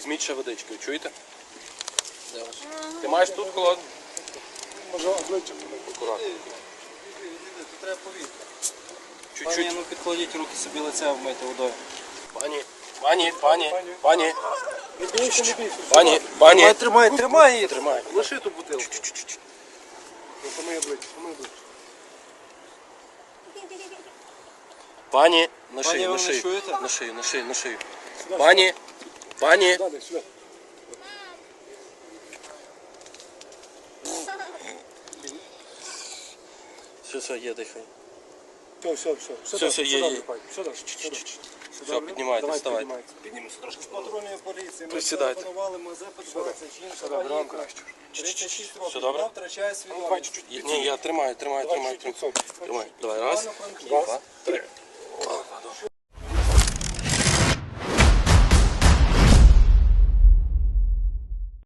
Візьміть ще водички, чуєте? Ти маєш тут холодно? Може обличчя. Акуратно. Тут треба повітря. Чуть-чуть. Пані, ну підкладіть руки собі лице вмити водою. Пані, пані, пані, пані, Не бійся, не бійся. пані, пані. тримай, тримай її. Тримай. Лиши ту бутилку. Ну, помий обличчя, помий обличчя. Пані, на Пані, шию, ви на мене шию. чуєте? На шию, на шию, на шию. Пані, пані. Далі, сюди. Все, все, є, дихай. Все, все, все. Все, добре, все, є, є. Все все. Все, піднімайте, вставайте. Підніміться трошки. Патрульної поліції. Ми Присідайте. телефонували, Мазепа 20. Жінка Все добре, вам краще. 36 Все років. добре? Вона втрачає свідомість. Ні, я тримаю, тримаю, тримаю, тримаю. Тримай. Давай, раз, два, три.